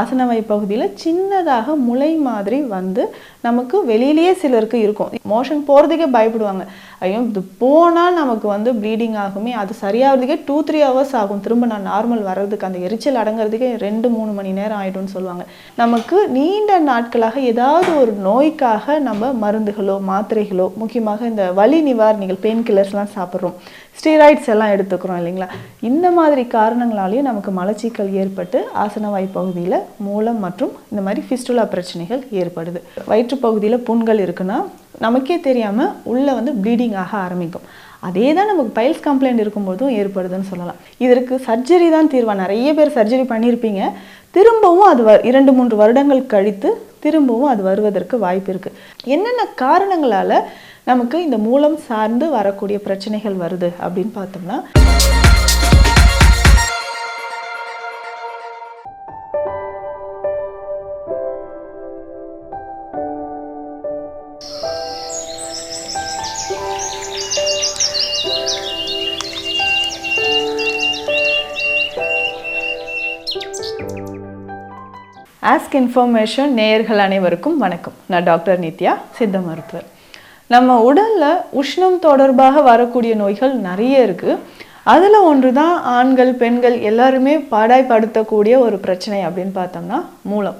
ஆசனவை பகுதியில் சின்னதாக முளை மாதிரி வந்து நமக்கு வெளியிலேயே சிலருக்கு இருக்கும். மோஷன் போகிறதுக்கே பயப்படுவாங்க. ஐயோ இது போனால் நமக்கு வந்து ப்ளீடிங் ஆகுமே அது சரியாகிறதுக்கே டூ த்ரீ ஹவர்ஸ் ஆகும். திரும்ப நான் நார்மல் வர்றதுக்கு அந்த எரிச்சல் அடங்குறதுக்கே ரெண்டு மூணு மணி நேரம் ஆயிடும்னு சொல்லுவாங்க. நமக்கு நீண்ட நாட்களாக ஏதாவது ஒரு நோய்க்காக நம்ம மருந்துகளோ மாத்திரைகளோ முக்கியமாக இந்த வலி நிவாரணிகள் பெயின் கில்லர்ஸ்லாம் சாப்பிட்றோம். ஸ்டீராய்ட்ஸ் எல்லாம் எடுத்துக்கிறோம் இல்லைங்களா? இந்த மாதிரி காரணங்களாலேயும் நமக்கு மலச்சிக்கல் ஏற்பட்டு ஆசனவாய் பகுதியில் மூலம் மற்றும் இந்த மாதிரி ஃபிஸ்டுலா பிரச்சனைகள் ஏற்படுது. வயிற்று பகுதியில் புண்கள் இருக்குன்னா நமக்கே தெரியாமல் உள்ளே வந்து ப்ளீடிங் ஆக ஆரம்பிக்கும். அதே தான் நமக்கு பைல்ஸ் கம்ப்ளைண்ட் இருக்கும்போதும் ஏற்படுதுன்னு சொல்லலாம். இதற்கு சர்ஜரி தான் தீர்வா. நிறைய பேர் சர்ஜரி பண்ணியிருப்பீங்க திரும்பவும் அது வ இரண்டு மூன்று வருடங்கள் கழித்து திரும்பவும் அது வருவதற்கு வாய்ப்பு இருக்குது என்னென்ன காரணங்களால் நமக்கு இந்த மூலம் சார்ந்து வரக்கூடிய பிரச்சனைகள் வருது அப்படின்னு பார்த்தோம்னா ஆஸ்க் இன்ஃபர்மேஷன் நேயர்கள் அனைவருக்கும் வணக்கம். நான் டாக்டர் நித்யா சித்த மருத்துவர். நம்ம உடலில் உஷ்ணம் தொடர்பாக வரக்கூடிய நோய்கள் நிறைய இருக்குது அதில் ஒன்று தான் ஆண்கள் பெண்கள் எல்லாருமே பாடாய்படுத்தக்கூடிய ஒரு பிரச்சனை அப்படின்னு பார்த்தோம்னா மூலம்.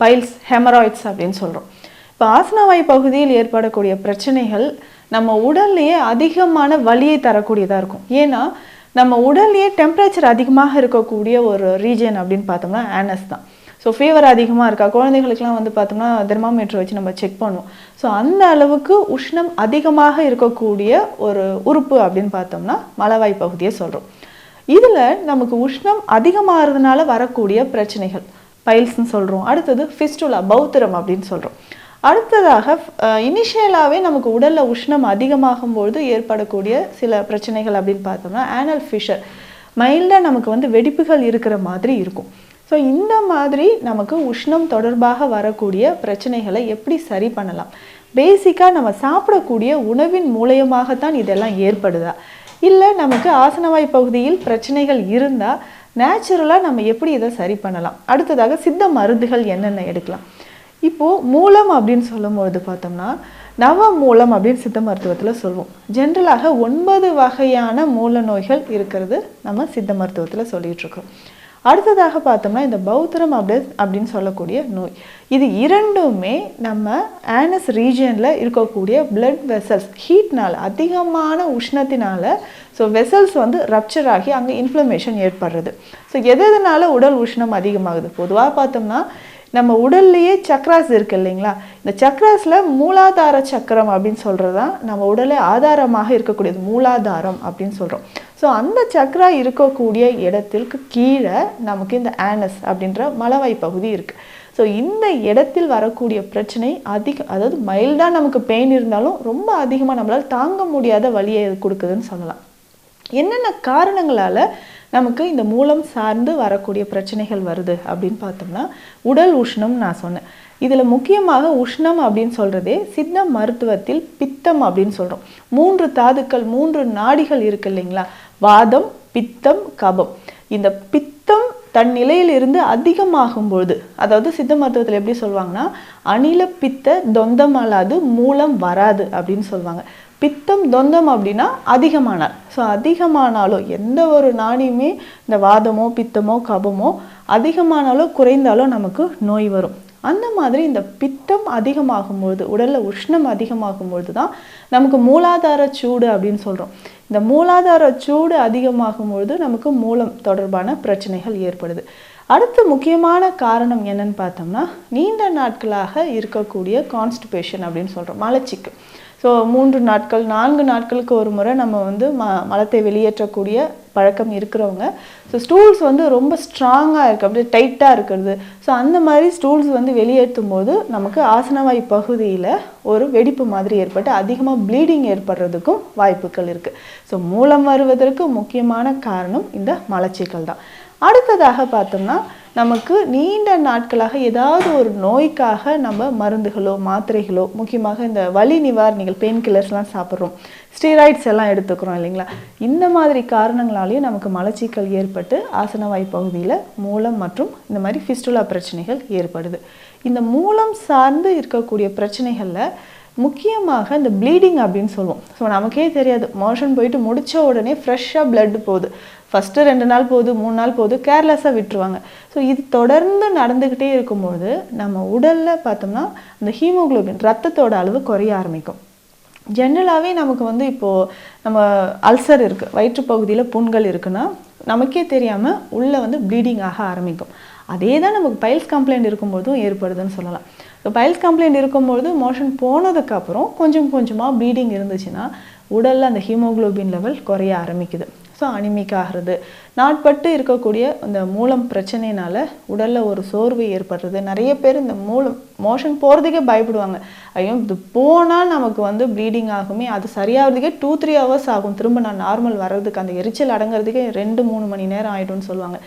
பைல்ஸ் ஹெமராய்ட்ஸ் அப்படின்னு சொல்கிறோம் இப்போ ஆசனவாய் பகுதியில் ஏற்படக்கூடிய பிரச்சனைகள் நம்ம உடல்லையே அதிகமான வலியை தரக்கூடியதாக இருக்கும். ஏன்னா நம்ம உடல்லையே டெம்பரேச்சர் அதிகமாக இருக்கக்கூடிய ஒரு ரீஜன் அப்படின்னு பார்த்தோம்னா ஆனஸ் தான். ஸோ ஃபீவர் அதிகமாக இருக்கா? குழந்தைகளுக்குலாம் வந்து பார்த்தோம்னா தெர்மாமீட்டர் வச்சு நம்ம செக் பண்ணுவோம். ஸோ அந்த அளவுக்கு உஷ்ணம் அதிகமாக இருக்கக்கூடிய ஒரு உறுப்பு அப்படின்னு பார்த்தோம்னா மலவாய் பகுதியை சொல்கிறோம் இதில் நமக்கு உஷ்ணம் அதிகமாகிறதுனால வரக்கூடிய பிரச்சனைகள் பைல்ஸ்னு சொல்கிறோம் அடுத்தது ஃபிஸ்டுலா பௌத்திரம் அப்படின்னு சொல்கிறோம் அடுத்ததாக இனிஷியலாகவே நமக்கு உடலில் உஷ்ணம் அதிகமாகும்பொழுது ஏற்படக்கூடிய சில பிரச்சனைகள் அப்படின்னு பார்த்தோம்னா ஆனல் ஃபிஷர் மைல்டாக நமக்கு வந்து வெடிப்புகள் இருக்கிற மாதிரி இருக்கும். ஸோ இந்த மாதிரி நமக்கு உஷ்ணம் தொடர்பாக வரக்கூடிய பிரச்சனைகளை எப்படி சரி பண்ணலாம்? பேசிக்காக நம்ம சாப்பிடக்கூடிய உணவின் மூலயமாகத்தான் இதெல்லாம் ஏற்படுதா? இல்லை நமக்கு ஆசனவாய் பகுதியில் பிரச்சனைகள் இருந்தால் நேச்சுரலாக நம்ம எப்படி இதை சரி பண்ணலாம்? அடுத்ததாக சித்த மருந்துகள் என்னென்ன எடுக்கலாம்? இப்போது மூலம் அப்படின்னு சொல்லும்பொழுது பார்த்தோம்னா நவ மூலம் அப்படின்னு சித்த மருத்துவத்தில் சொல்லுவோம் ஜென்ரலாக ஒன்பது வகையான மூல நோய்கள் இருக்கிறது நம்ம சித்த மருத்துவத்தில் சொல்லிகிட்ருக்கோம் இருக்கோம். அடுத்ததாக பார்த்தோம்னா இந்த பௌத்திரம் அப்படி அப்படின்னு சொல்லக்கூடிய நோய். இது இரண்டுமே நம்ம ஆனஸ் ரீஜியனில் இருக்கக்கூடிய பிளட் வெசல்ஸ் ஹீட்னால் அதிகமான உஷ்ணத்தினால ஸோ வெசல்ஸ் வந்து ரப்சர் ஆகி அங்கே இன்ஃப்ளமேஷன் ஏற்படுறது. ஸோ எது எதனால உடல் உஷ்ணம் அதிகமாகுது? பொதுவாக பார்த்தோம்னா நம்ம உடல்லையே சக்ராஸ் இருக்கு இல்லைங்களா? இந்த சக்ராஸில் மூலாதார சக்கரம் அப்படின்னு சொல்கிறது தான் நம்ம உடலை ஆதாரமாக இருக்கக்கூடியது மூலாதாரம் அப்படின்னு சொல்கிறோம் ஸோ அந்த சக்ரா இருக்கக்கூடிய இடத்திற்கு கீழே நமக்கு இந்த ஆனஸ் அப்படின்ற மலவாய் பகுதி இருக்குது ஸோ இந்த இடத்தில் வரக்கூடிய பிரச்சனை அதிக அதாவது மைல்டாக நமக்கு பெயின் இருந்தாலும் ரொம்ப அதிகமாக நம்மளால் தாங்க முடியாத வழியை கொடுக்குதுன்னு சொல்லலாம். என்னென்ன காரணங்களால் நமக்கு இந்த மூலம் சார்ந்து வரக்கூடிய பிரச்சனைகள் வருது அப்படின்னு பார்த்தோம்னா உடல் உஷ்ணம் நான் சொன்னேன். இதில் முக்கியமாக உஷ்ணம் அப்படின்னு சொல்கிறதே சித்த மருத்துவத்தில் பித்தம் அப்படின்னு சொல்கிறோம் மூன்று தாதுக்கள் மூன்று நாடிகள் இருக்கு இல்லைங்களா? வாதம் பித்தம் கபம். இந்த பித்தம் தன் நிலையிலிருந்து அதிகமாகும் பொழுது அதாவது சித்த மருத்துவத்தில் எப்படி சொல்லுவாங்கன்னா அணில பித்த தொந்தம் அல்லாது மூலம் வராது அப்படின்னு சொல்லுவாங்க பித்தம் தொந்தம் அப்படின்னா அதிகமானால் ஸோ அதிகமானாலோ எந்த ஒரு நாணியுமே இந்த வாதமோ பித்தமோ கபமோ அதிகமானாலோ குறைந்தாலோ நமக்கு நோய் வரும். அந்த மாதிரி இந்த பித்தம் அதிகமாகும்பொழுது உடலில் உஷ்ணம் அதிகமாகும்பொழுது தான் நமக்கு மூலாதார சூடு அப்படின்னு சொல்கிறோம் இந்த மூலாதார சூடு அதிகமாகும் பொழுது நமக்கு மூலம் தொடர்பான பிரச்சனைகள் ஏற்படுது. அடுத்த முக்கியமான காரணம் என்னன்னு பார்த்தோம்னா நீண்ட நாட்களாக இருக்கக்கூடிய கான்ஸ்டிபேஷன் அப்படின்னு சொல்கிறோம் மலச்சிக்கு ஸோ மூன்று நாட்கள் நான்கு நாட்களுக்கு ஒரு முறை நம்ம வந்து ம மலத்தை வெளியேற்றக்கூடிய பழக்கம் இருக்கிறவங்க. ஸோ ஸ்டூல்ஸ் வந்து ரொம்ப ஸ்ட்ராங்காக இருக்குது அப்படியே டைட்டாக இருக்கிறது. ஸோ அந்த மாதிரி ஸ்டூல்ஸ் வந்து வெளியேற்றும் போது நமக்கு ஆசனவாய் பகுதியில் ஒரு வெடிப்பு மாதிரி ஏற்பட்டு அதிகமாக ப்ளீடிங் ஏற்படுறதுக்கும் வாய்ப்புகள் இருக்குது ஸோ மூலம் வருவதற்கு முக்கியமான காரணம் இந்த மலச்சிக்கல் தான். அடுத்ததாக பார்த்தோம்னா நமக்கு நீண்ட நாட்களாக ஏதாவது ஒரு நோய்க்காக நம்ம மருந்துகளோ மாத்திரைகளோ முக்கியமாக இந்த வலி நிவாரணிகள் பெயின் கில்லர்ஸ்லாம் சாப்பிட்றோம். ஸ்டீராய்ட்ஸ் எல்லாம் எடுத்துக்கிறோம் இல்லைங்களா? இந்த மாதிரி காரணங்களாலேயும் நமக்கு மலச்சிக்கல் ஏற்பட்டு ஆசனவாய் பகுதியில் மூலம் மற்றும் இந்த மாதிரி ஃபிஸ்டுலா பிரச்சனைகள் ஏற்படுது. இந்த மூலம் சார்ந்து இருக்கக்கூடிய பிரச்சனைகளில் முக்கியமாக இந்த ப்ளீடிங் அப்படின்னு சொல்லுவோம். ஸோ நமக்கே தெரியாது. மோஷன் போயிட்டு முடித்த உடனே ஃப்ரெஷ்ஷாக ப்ளட் போகுது. ஃபஸ்ட்டு ரெண்டு நாள் போகுது மூணு நாள் போகுது கேர்லெஸ்ஸாக விட்டுருவாங்க. ஸோ இது தொடர்ந்து நடந்துக்கிட்டே இருக்கும்பொழுது நம்ம உடலில் பார்த்தோம்னா அந்த ஹீமோகுளோபின் ரத்தத்தோட அளவு குறைய ஆரம்பிக்கும். ஜென்ரலாகவே நமக்கு வந்து இப்போது நம்ம அல்சர் இருக்குது வயிற்று பகுதியில் புண்கள் இருக்குன்னா நமக்கே தெரியாமல் உள்ளே வந்து ப்ளீடிங் ஆக ஆரம்பிக்கும். அதே தான் நமக்கு பைல்ஸ் கம்ப்ளைண்ட் இருக்கும்போதும் ஏற்படுதுன்னு சொல்லலாம். ஸோ பைல்ஸ் கம்ப்ளைண்ட் இருக்கும்பொழுது மோஷன் போனதுக்கப்புறம் கொஞ்சம் கொஞ்சமாக ப்ளீடிங் இருந்துச்சுன்னா உடலில் அந்த ஹீமோகுளோபின் லெவல் குறைய ஆரம்பிக்குது. ஸோ அனிமிக் ஆகிறது நாட்பட்டு இருக்கக்கூடிய இந்த மூலம் பிரச்சனையினால உடலில் ஒரு சோர்வு ஏற்படுறது. நிறைய பேர் இந்த மூலம் மோஷன் போகிறதுக்கே பயப்படுவாங்க. ஐயோ இது போனால் நமக்கு வந்து ப்ளீடிங் ஆகுமே அது சரியாகிறதுக்கே டூ த்ரீ ஹவர்ஸ் ஆகும். திரும்ப நான் நார்மல் வர்றதுக்கு அந்த எரிச்சல் அடங்குறதுக்கே ரெண்டு மூணு மணி நேரம் ஆகிடும்னு சொல்லுவாங்க.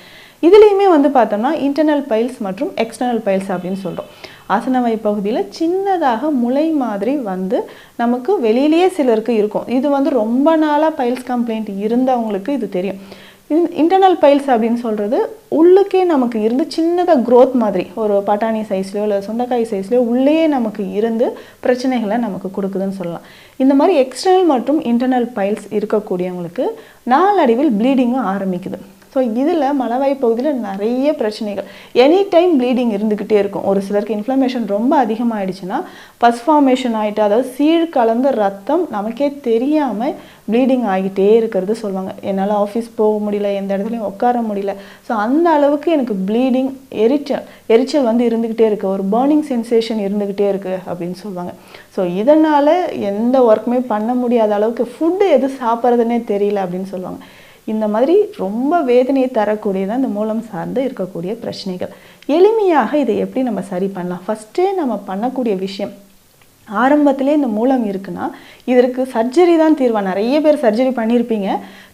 இதுலேயுமே வந்து பார்த்தோம்னா இன்டர்னல் பைல்ஸ் மற்றும் எக்ஸ்டர்னல் பைல்ஸ் அப்படின்னு சொல்கிறோம் ஆசனவை பகுதியில் சின்னதாக முளை மாதிரி வந்து நமக்கு வெளியிலேயே சிலருக்கு இருக்கும். இது வந்து ரொம்ப நாளாக பைல்ஸ் கம்ப்ளைண்ட் இருந்தவங்களுக்கு இது தெரியும். இன்டர்னல் பைல்ஸ் அப்படின்னு சொல்கிறது உள்ளுக்கே நமக்கு இருந்து சின்னதாக க்ரோத் மாதிரி ஒரு பட்டாணி சைஸ்லையோ இல்லை சுண்டைக்காய் சைஸ்லையோ உள்ளேயே நமக்கு இருந்து பிரச்சனைகளை நமக்கு கொடுக்குதுன்னு சொல்லலாம். இந்த மாதிரி எக்ஸ்டர்னல் மற்றும் இன்டர்னல் பைல்ஸ் இருக்கக்கூடியவங்களுக்கு நாளடைவில் ப்ளீடிங்கும் ஆரம்பிக்குது. ஸோ இதில் மலவாய் பகுதியில் நிறைய பிரச்சனைகள். எனி டைம் ப்ளீடிங் இருந்துக்கிட்டே இருக்கும். ஒரு சிலருக்கு இன்ஃப்ளமேஷன் ரொம்ப அதிகமாகிடுச்சுன்னா பஸ் ஃபார்மேஷன் ஆகிட்டு அதாவது சீழ் கலந்த ரத்தம் நமக்கே தெரியாமல் ப்ளீடிங் ஆகிட்டே இருக்கிறது சொல்லுவாங்க. என்னால் ஆஃபீஸ் போக முடியல எந்த இடத்துலையும் உட்கார முடியல. ஸோ அந்த அளவுக்கு எனக்கு ப்ளீடிங் எரிச்சல் எரிச்சல் வந்து இருந்துக்கிட்டே இருக்குது ஒரு பேர்னிங் சென்சேஷன் இருந்துக்கிட்டே இருக்குது அப்படின்னு சொல்லுவாங்க. ஸோ இதனால் எந்த ஒர்க்குமே பண்ண முடியாத அளவுக்கு ஃபுட்டு எது சாப்பிட்றதுனே தெரியல அப்படின்னு சொல்லுவாங்க. இந்த மாதிரி ரொம்ப வேதனையை தரக்கூடியதான் இந்த மூலம் சார்ந்து இருக்கக்கூடிய பிரச்சனைகள். எளிமையாக இதை எப்படி நம்ம சரி பண்ணலாம்? ஃபஸ்ட்டே நம்ம பண்ணக்கூடிய விஷயம் ஆரம்பத்திலே இந்த மூலம் இருக்குன்னா இதற்கு சர்ஜரி தான் தீர்வா நிறைய பேர் சர்ஜரி பண்ணியிருப்பீங்க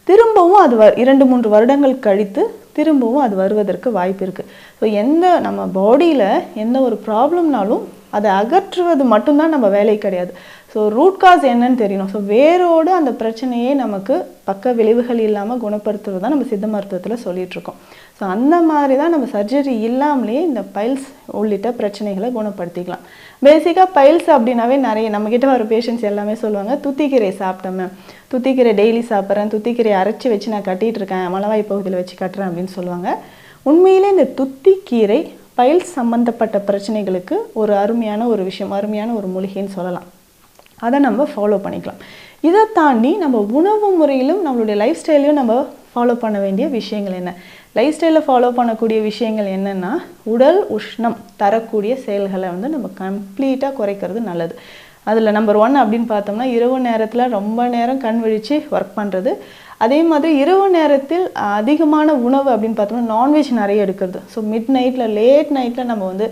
திரும்பவும் அது வ இரண்டு மூன்று வருடங்கள் கழித்து திரும்பவும் அது வருவதற்கு வாய்ப்பு இருக்குது ஸோ எந்த நம்ம பாடியில் எந்த ஒரு ப்ராப்ளம்னாலும் அதை அகற்றுவது மட்டும்தான் நம்ம வேலை கிடையாது. ஸோ ரூட் காஸ் என்னன்னு தெரியணும். ஸோ வேரோடு அந்த பிரச்சனையே நமக்கு பக்க விளைவுகள் இல்லாமல் குணப்படுத்துறது தான் நம்ம சித்த மருத்துவத்தில் சொல்லிட்டு இருக்கோம் ஸோ அந்த மாதிரி தான் நம்ம சர்ஜரி இல்லாமலேயே இந்த பைல்ஸ் உள்ளிட்ட பிரச்சனைகளை குணப்படுத்திக்கலாம். பேசிக்காக பைல்ஸ் அப்படின்னாவே நிறைய நம்மக்கிட்ட வர பேஷண்ட்ஸ் எல்லாமே சொல்லுவாங்க துத்திக்கீரை சாப்பிட்டேன் துத்திக்கீரை டெய்லி சாப்பிட்றேன். துத்திக்கீரை அரைச்சி வச்சு நான் கட்டிகிட்டு இருக்கேன் மலவாய் பகுதியில் வச்சு கட்டுறேன் அப்படின்னு சொல்லுவாங்க. உண்மையிலே இந்த துத்திக்கீரை பைல்ஸ் சம்மந்தப்பட்ட பிரச்சனைகளுக்கு ஒரு அருமையான ஒரு விஷயம் அருமையான ஒரு மூலிகைன்னு சொல்லலாம். அதை நம்ம ஃபாலோ பண்ணிக்கலாம். இதை தாண்டி நம்ம உணவு முறையிலும் நம்மளுடைய லைஃப் ஸ்டைலையும் நம்ம ஃபாலோ பண்ண வேண்டிய விஷயங்கள் என்ன? லைஃப் ஸ்டைலில் ஃபாலோ பண்ணக்கூடிய விஷயங்கள் என்னென்னா உடல் உஷ்ணம் தரக்கூடிய செயல்களை வந்து நம்ம கம்ப்ளீட்டாக குறைக்கிறது நல்லது. அதில் நம்பர் ஒன் அப்படின்னு பார்த்தோம்னா இரவு நேரத்தில் ரொம்ப நேரம் கண் விழித்து ஒர்க் பண்ணுறது அதே மாதிரி இரவு நேரத்தில் அதிகமான உணவு அப்படின்னு பார்த்தோம்னா நான்வெஜ் நிறைய எடுக்கிறது. ஸோ மிட் நைட்டில் லேட் நைட்டில் நம்ம வந்து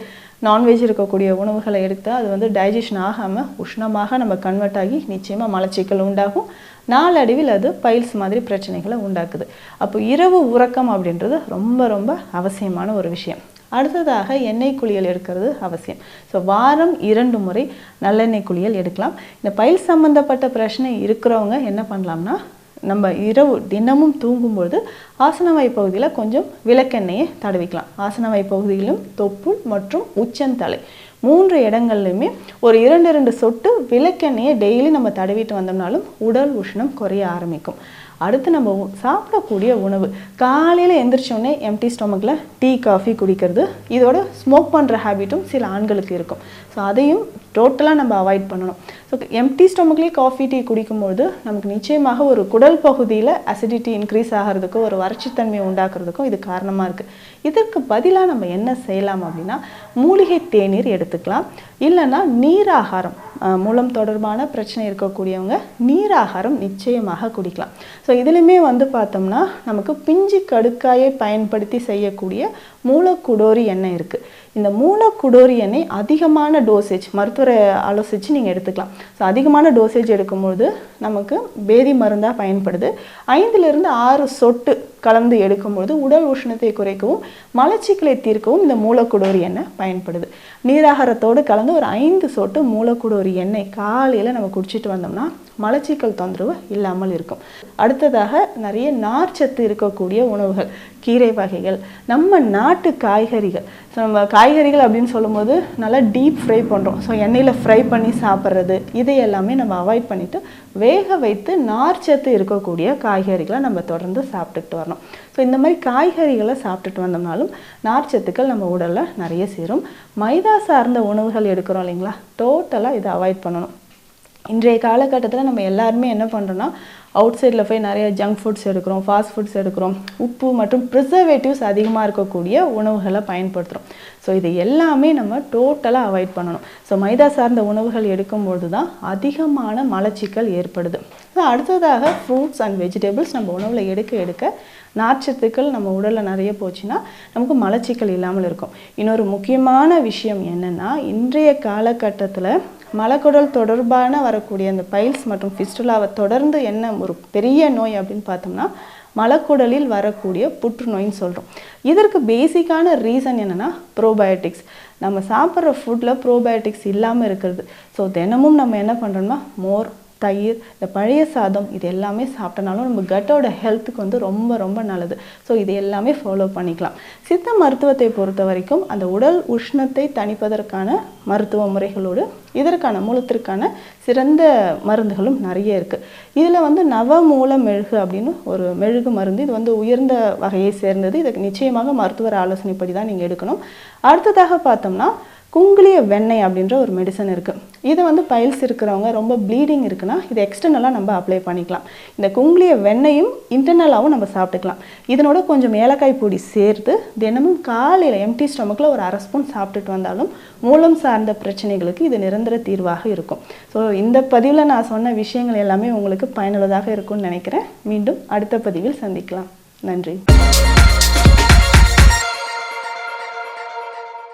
நான்வெஜ் இருக்கக்கூடிய உணவுகளை எடுத்தால் அது வந்து டைஜஷன் ஆகாமல் உஷ்ணமாக நம்ம கன்வெர்ட் ஆகி நிச்சயமாக மலச்சிக்கல் உண்டாகும். நாளடைவில் அது பைல்ஸ் மாதிரி பிரச்சனைகளை உண்டாக்குது. அப்போ இரவு உறக்கம் அப்படின்றது ரொம்ப ரொம்ப அவசியமான ஒரு விஷயம். அடுத்ததாக எண்ணெய் குளியல் எடுக்கிறது அவசியம். ஸோ வாரம் இரண்டு முறை நல்லெண்ணெய் குளியல் எடுக்கலாம். இந்த பயில் சம்மந்தப்பட்ட பிரச்சனை இருக்கிறவங்க என்ன பண்ணலாம்னா நம்ம இரவு தினமும் தூங்கும்பொழுது ஆசனவாய் பகுதியில் கொஞ்சம் விளக்கெண்ணெயை தடவிக்கலாம். ஆசனவாய் பகுதியிலும் தொப்புள் மற்றும் உச்சந்தலை மூன்று இடங்கள்லையுமே ஒரு இரண்டு இரண்டு சொட்டு விளக்கெண்ணெயை டெய்லி நம்ம தடவிட்டு வந்தோம்னாலும் உடல் உஷ்ணம் குறைய ஆரம்பிக்கும். அடுத்து நம்ம சாப்பிடக்கூடிய உணவு. காலையில் எந்திரிச்சோடனே எம்டி ஸ்டொமக்கில் டீ காஃபி குடிக்கிறது. இதோட ஸ்மோக் பண்ணுற ஹேபிட்டும் சில ஆண்களுக்கு இருக்கும். ஸோ அதையும் டோட்டலாக நம்ம அவாய்ட் பண்ணணும். ஸோ எம்டி ஸ்டொமக்லேயே காஃபி டீ குடிக்கும்போது நமக்கு நிச்சயமாக ஒரு குடல் பகுதியில் அசிடிட்டி இன்க்ரீஸ் ஆகிறதுக்கும் ஒரு வறட்சித்தன்மையை உண்டாக்குறதுக்கும் இது காரணமாக இருக்குது இதற்கு பதிலாக நம்ம என்ன செய்யலாம் அப்படின்னா மூலிகை தேநீர் எடுத்துக்கலாம். இல்லைன்னா நீராகாரம் மூலம் தொடர்பான பிரச்சனை இருக்கக்கூடியவங்க நீராகாரம் நிச்சயமாக குடிக்கலாம். ஸோ இதுலையுமே வந்து பார்த்தோம்னா நமக்கு பிஞ்சு கடுக்காயை பயன்படுத்தி செய்யக்கூடிய மூலக்குடோரி எண்ணெய் இருக்குது இந்த மூலக்குடோரி எண்ணெய் அதிகமான டோசேஜ் மருத்துவரை ஆலோசித்து நீங்கள் எடுத்துக்கலாம். ஸோ அதிகமான டோசேஜ் எடுக்கும்போது நமக்கு பேதி மருந்தாக பயன்படுது. ஐந்துலேருந்து ஆறு சொட்டு கலந்து எடுக்கும்போது உடல் உஷ்ணத்தை குறைக்கவும் மலச்சிக்கலை தீர்க்கவும் இந்த மூலக்குடோரி எண்ணெய் பயன்படுது. நீராகாரத்தோடு கலந்து ஒரு ஐந்து சொட்டு மூலக்குடோரி எண்ணெய் காலையில் நம்ம குடிச்சிட்டு வந்தோம்னா மலச்சிக்கல் தொந்தரவு இல்லாமல் இருக்கும். அடுத்ததாக நிறைய நார்ச்சத்து இருக்கக்கூடிய உணவுகள் கீரை வகைகள் நம்ம நாட்டு காய்கறிகள். ஸோ நம்ம காய்கறிகள் அப்படின்னு சொல்லும்போது நல்லா டீப் ஃப்ரை பண்ணுறோம் ஸோ எண்ணெயில் ஃப்ரை பண்ணி சாப்பிட்றது இதை எல்லாமே நம்ம அவாய்ட் பண்ணிவிட்டு வேக வைத்து நார்ச்சத்து இருக்கக்கூடிய காய்கறிகளை நம்ம தொடர்ந்து சாப்பிட்டுக்கிட்டு வரணும். ஸோ இந்த மாதிரி காய்கறிகளை சாப்பிட்டுட்டு வந்தோம்னாலும் நார்ச்சத்துக்கள் நம்ம உடலில் நிறைய சேரும். மைதா சார்ந்த உணவுகள் எடுக்கிறோம் இல்லைங்களா? டோட்டலாக இதை அவாய்ட் பண்ணணும். இன்றைய காலகட்டத்தில் நம்ம எல்லாருமே என்ன பண்ணுறோன்னா அவுட் சைடில் போய் நிறைய ஜங்க் ஃபுட்ஸ் எடுக்கிறோம் ஃபாஸ்ட் ஃபுட்ஸ் எடுக்கிறோம். உப்பு மற்றும் ப்ரிசர்வேட்டிவ்ஸ் அதிகமாக இருக்கக்கூடிய உணவுகளை பயன்படுத்துகிறோம் ஸோ இது எல்லாமே நம்ம டோட்டலாக அவாய்ட் பண்ணணும். ஸோ மைதா சார்ந்த உணவுகள் எடுக்கும்பொழுது தான் அதிகமான மலச்சிக்கல் ஏற்படுது. ஸோ அடுத்ததாக ஃப்ரூட்ஸ் அண்ட் வெஜிடபிள்ஸ் நம்ம உணவில் எடுக்க எடுக்க நார்ச்சத்துக்கள் நம்ம உடலில் நிறைய போச்சுன்னா நமக்கு மலச்சிக்கல் இல்லாமல் இருக்கும். இன்னொரு முக்கியமான விஷயம் என்னென்னா இன்றைய காலகட்டத்தில் மலக்குடல் தொடர்பான வரக்கூடிய அந்த பைல்ஸ் மற்றும் ஃபிஸ்டுலாவை தொடர்ந்து என்ன ஒரு பெரிய நோய் அப்படின்னு பார்த்தோம்னா மலக்குடலில் வரக்கூடிய புற்றுநோயின்னு சொல்கிறோம் இதற்கு பேசிக்கான ரீசன் என்னென்னா ப்ரோபயோட்டிக்ஸ் நம்ம சாப்பிட்ற ஃபுட்டில் ப்ரோபயோட்டிக்ஸ் இல்லாமல் இருக்கிறது. ஸோ தினமும் நம்ம என்ன பண்ணுறோம்னா மோர் தயிர் இந்த பழைய சாதம் இது எல்லாமே சாப்பிட்டனாலும் நம்ம கட்டோட ஹெல்த்துக்கு வந்து ரொம்ப ரொம்ப நல்லது. ஸோ இது எல்லாமே ஃபாலோ பண்ணிக்கலாம். சித்த மருத்துவத்தை பொறுத்த வரைக்கும் அந்த உடல் உஷ்ணத்தை தணிப்பதற்கான மருத்துவ முறைகளோடு இதற்கான மூலத்திற்கான சிறந்த மருந்துகளும் நிறைய இருக்குது இதில் வந்து நவமூல மெழுகு அப்படின்னு ஒரு மெழுகு மருந்து இது வந்து உயர்ந்த வகையை சேர்ந்தது. இதுக்கு நிச்சயமாக மருத்துவர் ஆலோசனைப்படி தான் நீங்கள் எடுக்கணும். அடுத்ததாக பார்த்தோம்னா குங்குளிய வெண்ணெய் அப்படின்ற ஒரு மெடிசன் இருக்குது இது வந்து பைல்ஸ் இருக்கிறவங்க ரொம்ப ப்ளீடிங் இருக்குன்னா இது எக்ஸ்டர்னலாக நம்ம அப்ளை பண்ணிக்கலாம். இந்த குங்குளிய வெண்ணையும் இன்டர்னலாகவும் நம்ம சாப்பிட்டுக்கலாம். இதனோட கொஞ்சம் ஏலக்காய் பொடி சேர்த்து தினமும் காலையில் எம்டி ஸ்டொமக்கில் ஒரு அரை ஸ்பூன் சாப்பிட்டுட்டு வந்தாலும் மூலம் சார்ந்த பிரச்சனைகளுக்கு இது நிரந்தர தீர்வாக இருக்கும். ஸோ இந்த பதிவில் நான் சொன்ன விஷயங்கள் எல்லாமே உங்களுக்கு பயனுள்ளதாக இருக்கும்னு நினைக்கிறேன். மீண்டும் அடுத்த பதிவில் சந்திக்கலாம். நன்றி.